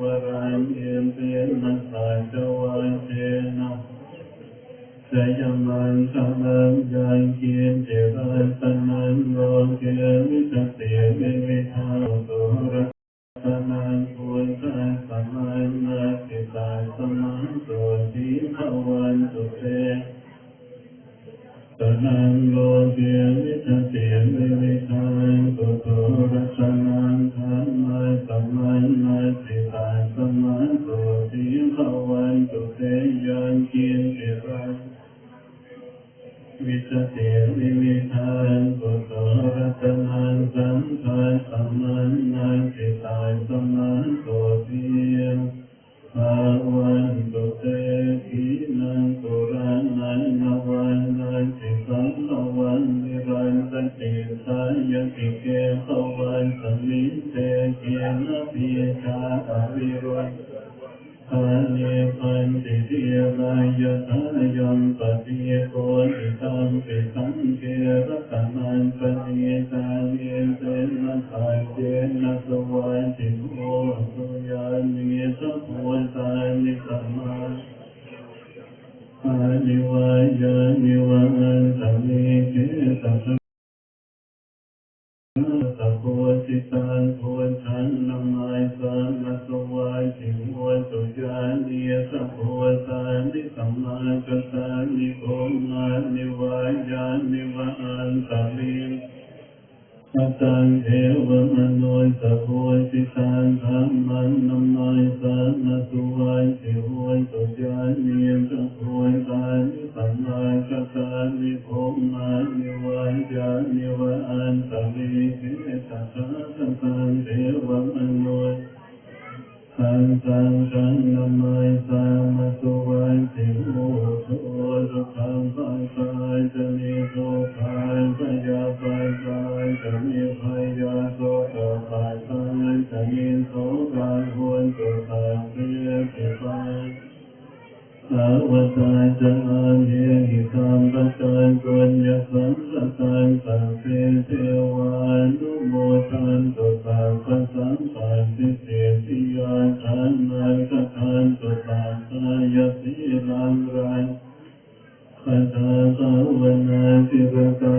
วรังเยเปียนัสสาจวันเจนะสยามันสมังยังเกียนเจรัสนันโลเกวิตเสียเมวิทาตุระสนันปุญตาสมันนาสิตาสมันโสติภวันตุเตตนังโลเกวิทเสียงวิวิทานตุ วิสียงวิวิทานตุโตรัสนังสัมภาสัมมันนาสิตายสัมมันโสติภาวันตุเตกินังตุรานันนวันนันติสังขวันนิรันตติสายติเกขวันสมิเตเกนะพิชาอวิรุณทานิพัน นะทาเจนะสวันติโมสุยานิสัพพตานิสัมมาอานิวายานิวันตามิเกตัสสะโพธิตังโพชันนามายสามัสวายจิโมตุยานิสัพพตานิสัมมากัสสานิโกมานิวายานิวันตา มิสัตตังเอวมโนสะโพธิตังธรรมันนามายสานาสุวายสิโหตุจานิสะโพตานิสัมมากัสสานิโกมานิวายานิวะอันตมิเกตัสสะสัตตังเอวมโน สังฆังสังนมายสามาสุวายสิโหตุสุขังปัสสายจะมีโสภายพยาปัสสายจะมีพยาโสกปัสสายจะมีโสกาหุนตุสังเสียสิปัสสาวตาจะอาเยหิธรรมปัจจัยกุญญสังสตังสังเสเทวานุโม ขายสิลังรังคาถาภาวนาจิรกา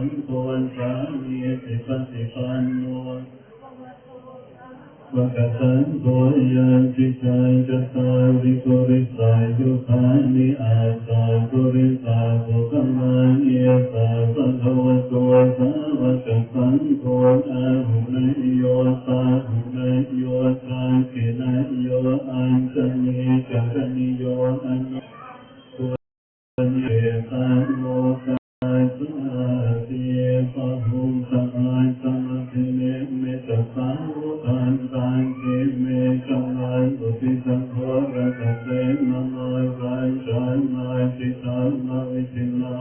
الخلق والحامية فتقنون وكتبت وياتك كتاب رسالك ثاني آتاك رسالك ثمانية صلوات وسامك صنك والآهني وصاهني وساكني وأنتني كتني وأنتني ติสังขะรกเตมมากายชานมาจิตามาวิจิลา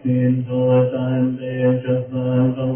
สินโทตันเตชะสาตว